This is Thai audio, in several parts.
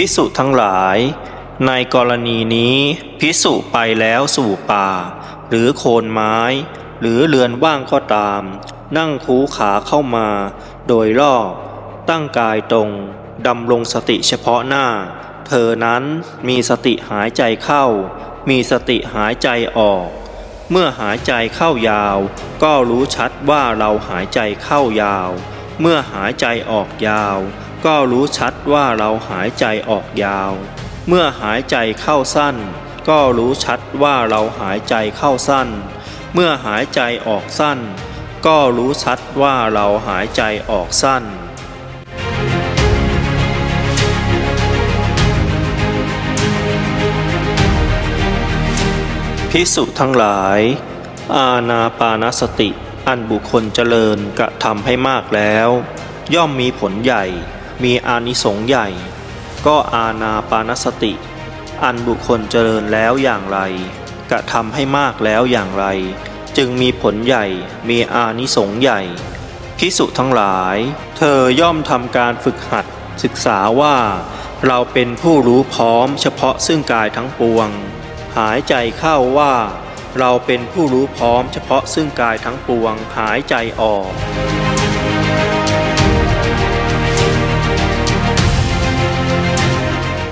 พิสุทั้งหลาย ในกรณีนี้พิสุไปแล้วสู่ป่า หรือโคนไม้ หรือเรือนว่างก็ตาม นั่งคูขาเข้ามา โดยรอบตั้งกายตรงดำรงสติเฉพาะหน้า เธอนั้นมีสติหายใจเข้า มีสติหายใจออก เมื่อหายใจเข้ายาว ก็รู้ชัดว่าเราหายใจเข้ายาว เมื่อหายใจออกยาว ก็รู้ชัดว่าเราหายใจออกยาว เมื่อหายใจเข้าสั้น ก็รู้ชัดว่าเราหายใจเข้าสั้น เมื่อหายใจออกสั้น ก็รู้ชัดว่าเราหายใจออกสั้นพิสุทั้งหลาย อาณาปานสติ อันบุคคลเจริญกระทำให้มากแล้ว ย่อมมีผลใหญ่ มีอานิสงส์ใหญ่ ก็อาณาปานสติ อันบุคคลเจริญแล้วอย่างไร กระทำให้มากแล้วอย่างไร จึงมีผลใหญ่ มีอานิสงส์ใหญ่พิสุทั้งหลาย เธอย่อมทำการฝึกหัดศึกษาว่า เราเป็นผู้รู้พร้อมเฉพาะซึ่งกายทั้งปวง หายใจเข้าว่า เราเป็นผู้รู้พร้อมเฉพาะซึ่งกายทั้งปวงหายใจออก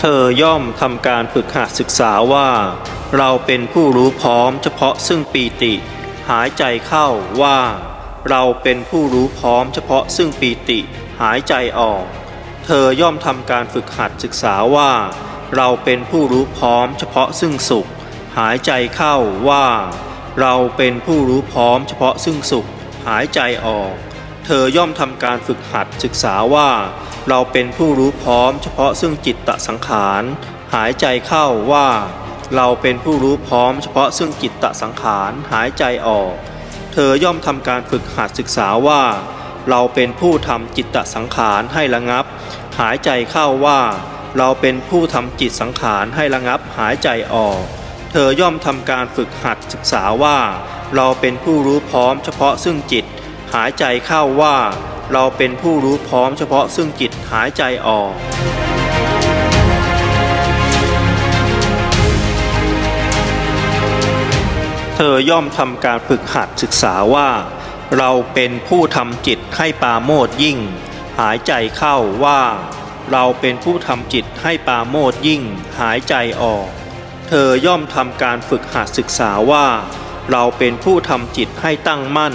อย่อมทำการฝึกหัดศึกษาว่า เราเป็นผู้รู้พร้อมเฉพาะซึ่งปีติ หายใจเข้าว่า เราเป็นผู้รู้พร้อมเฉพาะซึ่งปีติ หายใจออก เธอย่อมทำการฝึกหัดศึกษาว่า เราเป็นผู้รู้พร้อมเฉพาะซึ่งสุข หายใจเข้าว่า เราเป็นผู้รู้พร้อมเฉพาะซึ่งสุข หายใจออก เธอย่อมทำการฝึกหัดศึกษาว่า เราเป็นผู้รู้พร้อมเฉพาะซึ่งจิตตสังขาร หายใจเข้าว่า เราเป็นผู้รู้พร้อมเฉพาะซึ่งจิตตสังขาร หายใจออก เธอย่อมทำการฝึกหัดศึกษาว่า เราเป็นผู้ทำจิตตสังขารให้ระงับ หายใจเข้าว่า เราเป็นผู้ทำจิตสังขารให้ระงับหายใจออก เธอย่อมทำการฝึกหัดศึกษาว่า เราเป็นผู้รู้พร้อมเฉพาะซึ่งจิต หายใจเข้าว่าเราเป็นผู้รู้พร้อมเฉพาะซึ่งจิตหายใจออก เธอย่อมทำการฝึกหัดศึกษาว่า เราเป็นผู้ทำจิตให้ปาโมทยิ่ง หายใจเข้าว่า เราเป็นผู้ทำจิตให้ปาโมทยิ่ง หายใจออก เธอย่อมทำการฝึกหัดศึกษาว่า เราเป็นผู้ทำจิตให้ตั้งมั่น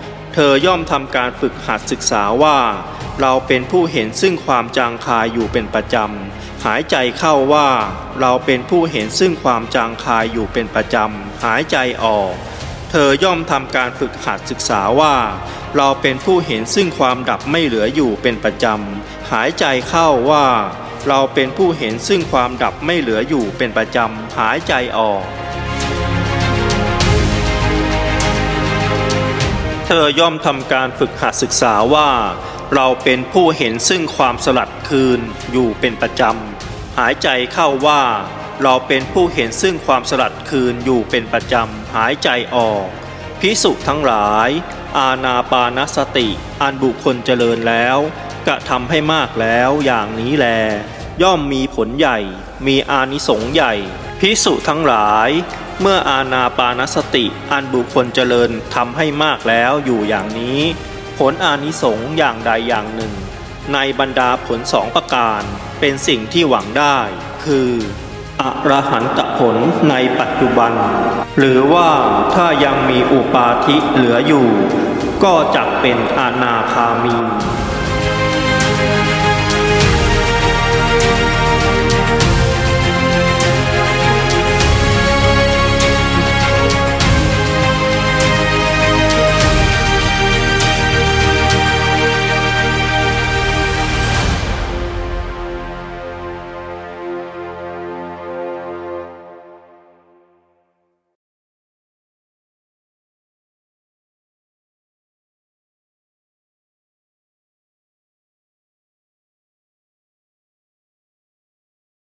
เธอย่อมทำการฝึกหัดศึกษาว่า เราเป็นผู้เห็นซึ่งความจางคายอยู่เป็นประจำ หายใจเข้าว่า เราเป็นผู้เห็นซึ่งความจางคายอยู่เป็นประจำ หายใจออก เธอย่อมทำการฝึกหัดศึกษาว่า เราเป็นผู้เห็นซึ่งความดับไม่เหลืออยู่เป็นประจำ หายใจเข้าว่า เราเป็นผู้เห็นซึ่งความดับไม่เหลืออยู่เป็นประจำ หายใจออก เธอย่อมทำการฝึกหัดศึกษาว่า เราเป็นผู้เห็นซึ่งความสลัดคืนอยู่เป็นประจำ หายใจเข้าว่า เราเป็นผู้เห็นซึ่งความสลัดคืนอยู่เป็นประจำ หายใจออก พิสุทั้งหลาย อาณาปานสติ อันบุคคลเจริญแล้วกระทำให้มากแล้วอย่างนี้แล ย่อมมีผลใหญ่ มีอานิสงส์ใหญ่ พิสุทั้งหลาย เมื่ออาณาปานสติอันบุคคลเจริญทำให้มากแล้วอยู่อย่างนี้ ผลอานิสงส์อย่างใดอย่างหนึ่ง ในบรรดาผลสองประการ เป็นสิ่งที่หวังได้ คืออรหันตผลในปัจจุบัน หรือว่าถ้ายังมีอุปาทิเหลืออยู่ ก็จะเป็นอนาคามี